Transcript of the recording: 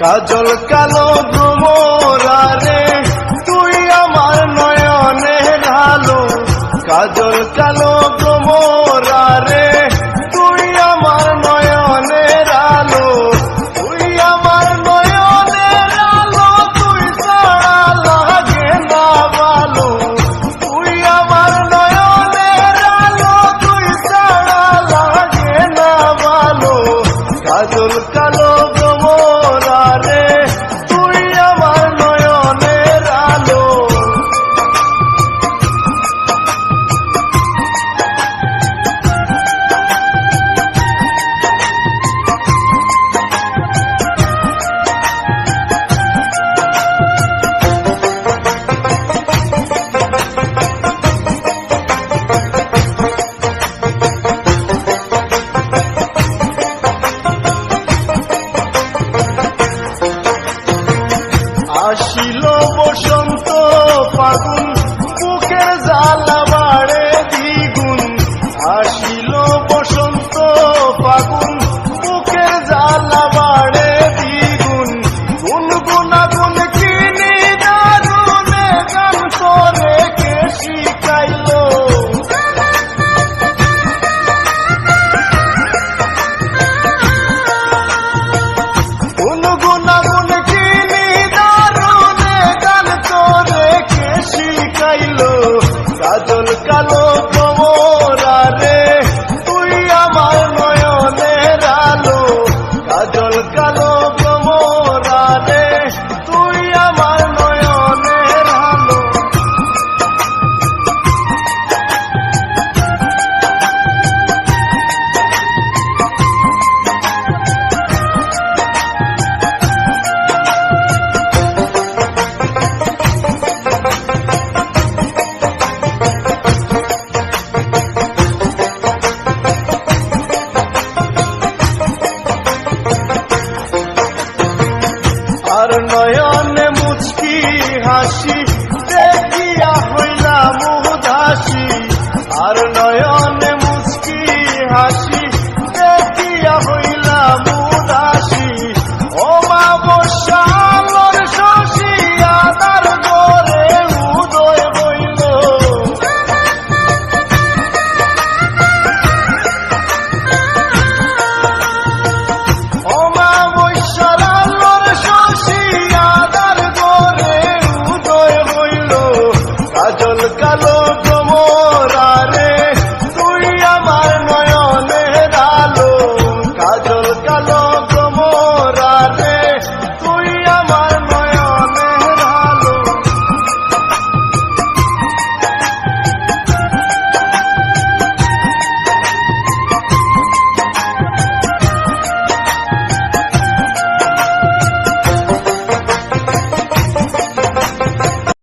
কাজল কালো ভ্রমরারে তুই আমার নয়নে ঢালো। কাজল কালো ছিল বসন্ত পাগুন বুকের জাল হাসি দেখিয়া হইলাম উদাসী। আর নয়নে মুস্কি হাসি দেখিয়া হইলাম উদাসী। ও মা